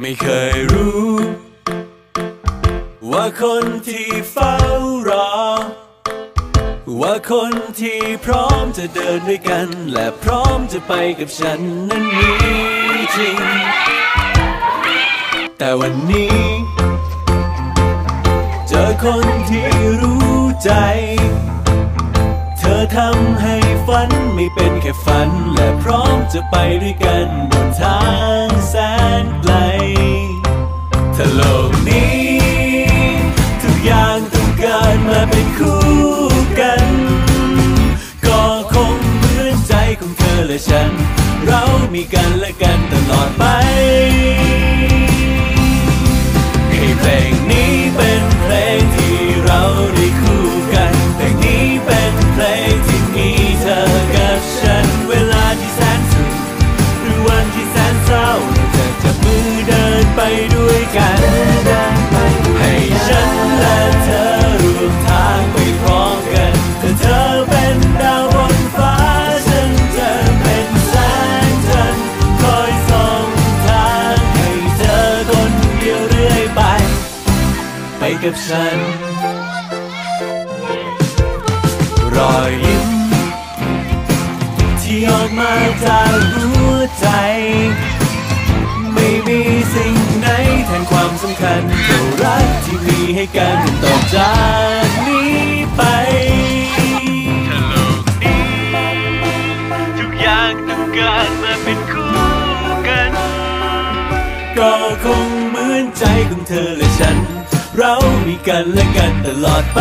ไม่เคยรู้ ว่าคนที่เฝ้ารอ ว่าคนที่พร้อมจะเดินด้วยกัน และพร้อมจะไปกับฉันนั้นมีจริง แต่วันนี้ เจอคนที่รู้ใจ เธอทำให้ฝันไม่เป็นแค่ฝัน และพร้อมจะไปด้วยกันบนทางแสน โลกนี้ ทุกอย่างต้องเกิดมาเป็นคู่กัน ก็คงเหมือนใจของเธอและฉัน เรามีกันและกันตลอดไปให้เพลงนี้ กับฉัน รอยยิ้มที่ออกมาจากหัวใจ ไม่มีสิ่งไหนแทนความสำคัญเท่ารักที่มีให้กันต่อจากนี้ไปถ้าโลกนี้ทุกอย่างต้องเกิดมาเป็นคู่กัน ก็คงเหมือนใจของเธอและฉัน เรามีกันและกันตลอดไป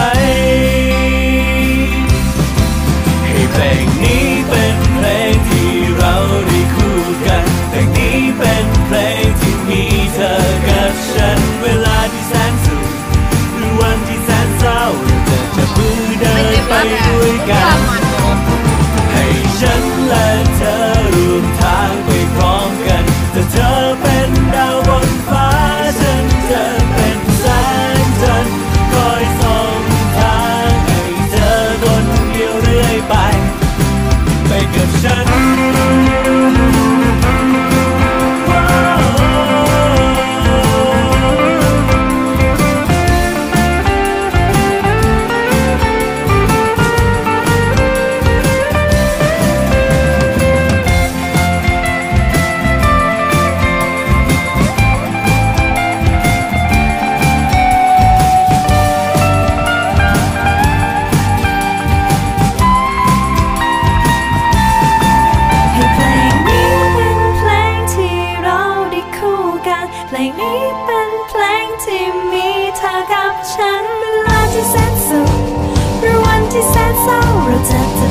ให้เพลงนี้เป็นเพลงที่เราได้คู่กันเพลงนี้เป็นเพลงที่มีเธอกับฉัน เวลาที่แสนสุขหรือวันที่แสนเศร้าเราจะจับมือเดินไปด้วยกัน กั ลงนี้เป็นเพลงที่มีเธอกับฉันเวลาที่แสนสุขหรือวันที่แสนเศร้าเราจะ